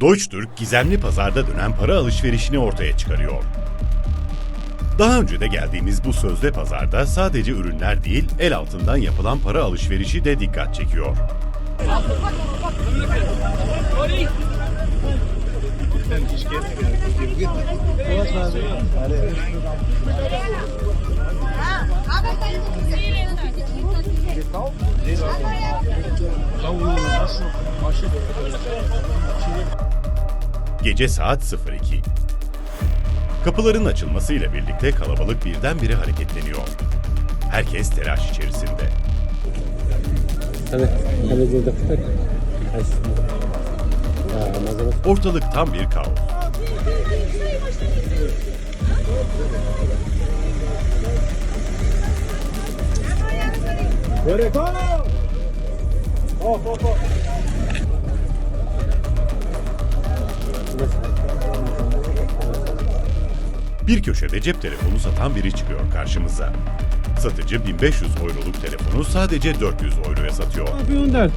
Deutsche Türk gizemli pazarda dönen para alışverişini ortaya çıkarıyor. Daha önce de geldiğimiz bu sözde pazarda sadece ürünler değil, el altından yapılan para alışverişi de dikkat çekiyor. Gece saat 02. Kapıların açılmasıyla birlikte kalabalık birdenbire hareketleniyor. Herkes telaş içerisinde. Tabii. Tabii burada tutak. Ha, mazeret. Ortalık tam bir Bir köşede cep telefonu satan biri çıkıyor karşımıza. Satıcı 1500 euroluk telefonu sadece 400 euroya satıyor. 400.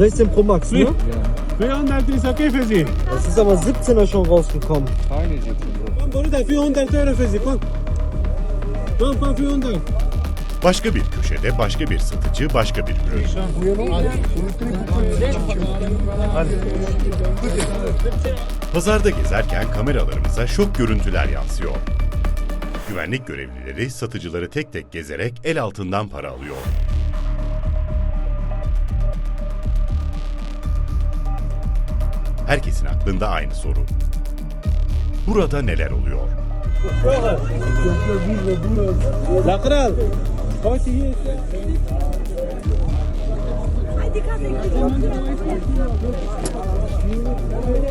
16 Pro Max, ne? 400 ist okay für Sie. Das ist aber 17er schon rausgekommen. Komm, Bruder, 400 Euro für Sie, komm. Komm, komm, 400. Başka bir köşede başka bir satıcı başka bir ürün. Pazarda gezerken kameralarımıza şok görüntüler yansıyor. Güvenlik görevlileri satıcıları tek tek gezerek el altından para alıyor. Herkesin aklında aynı soru. Burada neler oluyor? La Kral. Hier.